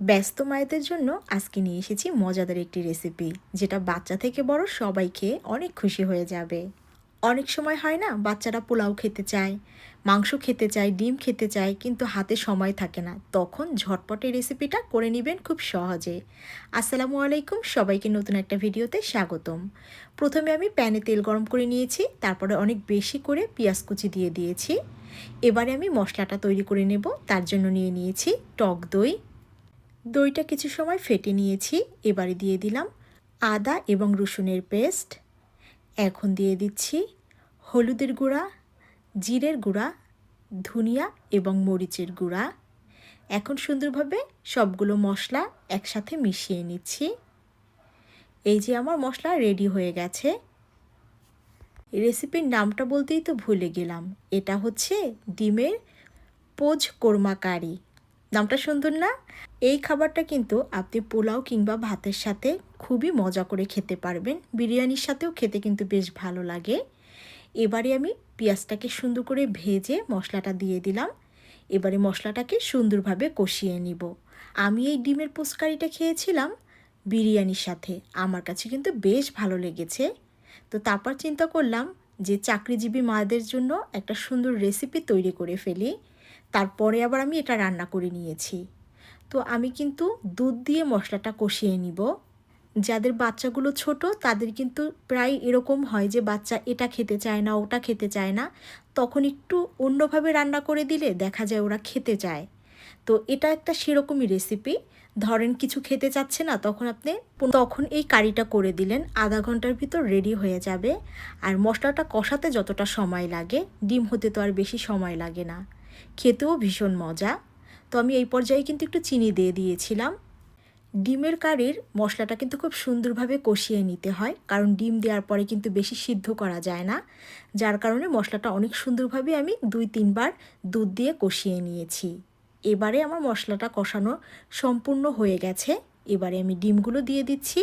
ব্যস্ত মায়েদের জন্য আজকে নিয়ে এসেছি মজাদার একটি রেসিপি যেটা বাচ্চা থেকে বড় সবাই খেয়ে অনেক খুশি হয়ে যাবে। অনেক সময় হয় না, বাচ্চারা পোলাও খেতে চায়, মাংস খেতে চায়, ডিম খেতে চায়, কিন্তু হাতে সময় থাকে না। তখন ঝটপটে রেসিপিটা করে নেবেন খুব সহজে। আসসালামু আলাইকুম, সবাইকে নতুন একটা ভিডিওতে স্বাগতম। প্রথমে আমি প্যানে তেল গরম করে নিয়েছি, তারপরে অনেক বেশি করে পেঁয়াজ কুচি দিয়ে দিয়েছি। এবারে আমি মশলাটা তৈরি করে নেব, তার জন্য নিয়ে নিয়েছি টক দই দইটা কিছু সময় ফেটে নিয়েছি, এবারে দিয়ে দিলাম আদা এবং রসুনের পেস্ট। এখন দিয়ে দিচ্ছি হলুদের গুঁড়া, জিরের গুঁড়া, ধনিয়া এবং মরিচের গুঁড়া। এখন সুন্দরভাবে সবগুলো মশলা একসাথে মিশিয়ে নিচ্ছি। এই যে আমার মশলা রেডি হয়ে গেছে। রেসিপির নামটা বলতেই তো ভুলে গেলাম। এটা হচ্ছে ডিমের পোজ কোরমা কারি। নামটা সুন্দর না? এই খাবারটা কিন্তু আপনি পোলাও কিংবা ভাতের সাথে খুবই মজা করে খেতে পারবেন। বিরিয়ানির সাথেও খেতে কিন্তু বেশ ভালো লাগে। এবারে আমি পেঁয়াজটাকে সুন্দর করে ভেজে মশলাটা দিয়ে দিলাম। এবারে মশলাটাকে সুন্দরভাবে কষিয়ে নিব। আমি এই ডিমের পোস্টকারিটা খেয়েছিলাম বিরিয়ানির সাথে। আমার কাছে কিন্তু বেশ ভালো লেগেছে। তো তারপর চিন্তা করলাম যে চাকরিজীবী মাদের জন্য একটা সুন্দর রেসিপি তৈরি করে ফেলি। তারপরে আবার আমি এটা রান্না করে নিয়েছি। তো আমি কিন্তু দুধ দিয়ে মশলাটা কষিয়ে নিব। যাদের বাচ্চাগুলো ছোট, তাদের কিন্তু প্রায় এরকম হয় যে বাচ্চা এটা খেতে চায় না, ওটা খেতে চায় না। তখন একটু অন্যভাবে রান্না করে দিলে দেখা যায় ওরা খেতে চায়। তো এটা একটা সেরকমই রেসিপি ধরেন কিছু খেতে চাচ্ছে না, তখন আপনি তখন এই কারিটা করে দিলেন, আধা ঘণ্টার ভিতর রেডি হয়ে যাবে। আর মশলাটা কষাতে যতটা সময় লাগে, ডিম হতে তো আর বেশি সময় লাগে না। খেতেও ভীষণ মজা। তো আমি এই পর্যায়ে কিন্তু একটু চিনি দিয়ে দিয়েছিলাম। ডিমের কারির মশলাটা কিন্তু খুব সুন্দরভাবে কষিয়ে নিতে হয়, কারণ ডিম দেওয়ার পরে কিন্তু বেশি সিদ্ধ করা যায় না, যার কারণে মশলাটা অনেক সুন্দরভাবে আমি দুই তিনবার দুধ দিয়ে কষিয়ে নিয়েছি। এবারে আমার মশলাটা কষানো সম্পূর্ণ হয়ে গেছে, এবারে আমি ডিমগুলো দিয়ে দিচ্ছি।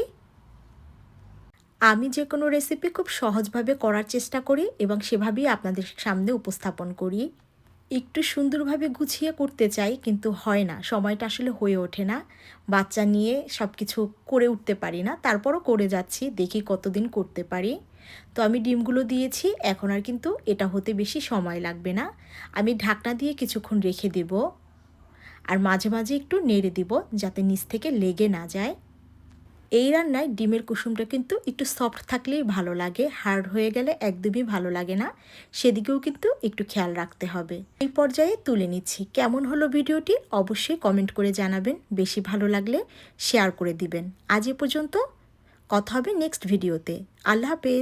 আমি যে কোনো রেসিপি খুব সহজভাবে করার চেষ্টা করি এবং সেভাবেই আপনাদের সামনে উপস্থাপন করি। একটু সুন্দরভাবে গুছিয়ে করতে চাই, কিন্তু হয় না। সময়টা আসলে হয়ে ওঠে না। বাচ্চা নিয়ে সব কিছু করে উঠতে পারি না। তারপরও করে যাচ্ছি, দেখি কতদিন করতে পারি। তো আমি ডিমগুলো দিয়েছি, এখন আর কিন্তু এটা হতে বেশি সময় লাগবে না। আমি ঢাকনা দিয়ে কিছুক্ষণ রেখে দেব। আর মাঝে মাঝে একটু নেড়ে দিব, যাতে নিচ থেকে লেগে না যায়। এই রান্নায় ডিমের কুসুমটা কিন্তু একটু সফট থাকলেই ভালো লাগে হার্ড হয়ে গেলে একদমই ভালো লাগে না। সেদিকেও কিন্তু একটু খেয়াল রাখতে হবে। এই পর্যায়ে তুলে নিচ্ছি। কেমন হলো ভিডিওটি অবশ্যই কমেন্ট করে জানাবেন। বেশি ভালো লাগলে শেয়ার করে দিবেন। আজ এ পর্যন্ত কথা হবে নেক্সট ভিডিওতে আল্লাহ হাফেজ।